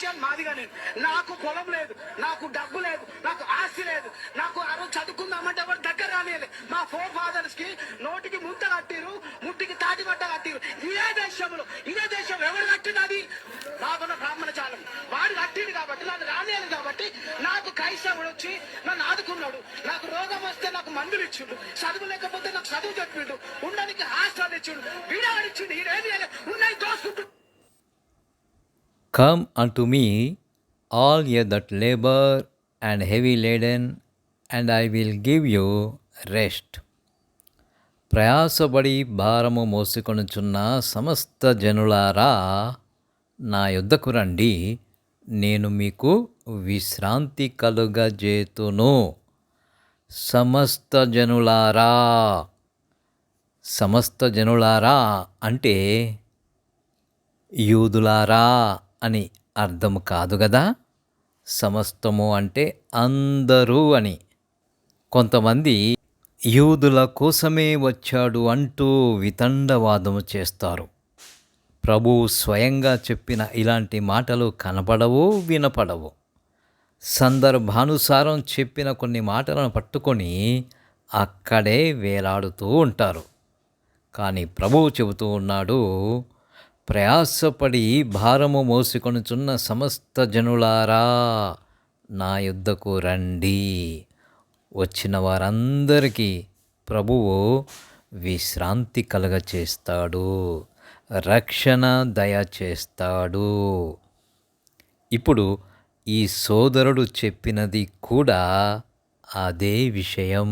Christian Madiga నేను నాకు పొలం లేదు నాకు డబ్బు లేదు నాకు ఆస్తి లేదు నాకు ఆ రోజు చదువుకుందామంటే ఎవరు దగ్గర రాలేదు. మా ఫోర్ ఫాదర్స్కి నోటికి ముంత కట్టిరు ముట్టికి తాటి బట్ట కట్టిరు. ఇదే దేశంలో ఇదే దేశం ఎవరు కట్టినది? నాకున్న బ్రాహ్మణ చాలం. వాడు కట్టిండు కాబట్టి నాకు రాలేదు కాబట్టి నాకు క్రైస్తవుడు వచ్చి నన్ను ఆదుకున్నాడు. నాకు రోగం వస్తే నాకు మందులు ఇచ్చిండు. చదువు లేకపోతే నాకు చదువు చెప్పిండు. ఉండడానికి హాస్టల్ ఇచ్చిండు. వీడాడిచ్చిండు ఈ Come unto me, all ye that labor and heavy laden, and I will give you rest. ప్రయాసపడి భారము మోసుకొనుచున్న సమస్త జనులారా నా యొద్దకు రండి నేను మీకు విశ్రాంతి కలుగజేతును సమస్త జనులారా సమస్త జనులారా అంటే యూదులారా అని అర్థం కాదు కదా సమస్తము అంటే అందరూ అని. కొంతమంది యూదుల కోసమే వచ్చాడు అంటూ వితండవాదము చేస్తారు. ప్రభు స్వయంగా చెప్పిన ఇలాంటి మాటలు కనపడవు వినపడవు. సందర్భానుసారం చెప్పిన కొన్ని మాటలను పట్టుకొని అక్కడే వేలాడుతూ ఉంటారు. కానీ ప్రభువు చెబుతూ ఉన్నాడు ప్రయాసపడి భారము మోసుకొనుచున్న సమస్త జనులారా నా యుద్ధకు రండి. వచ్చిన వారందరికీ ప్రభువు విశ్రాంతి కలగచేస్తాడు రక్షణ దయచేస్తాడు. ఇప్పుడు ఈ సోదరుడు చెప్పినది కూడా అదే విషయం.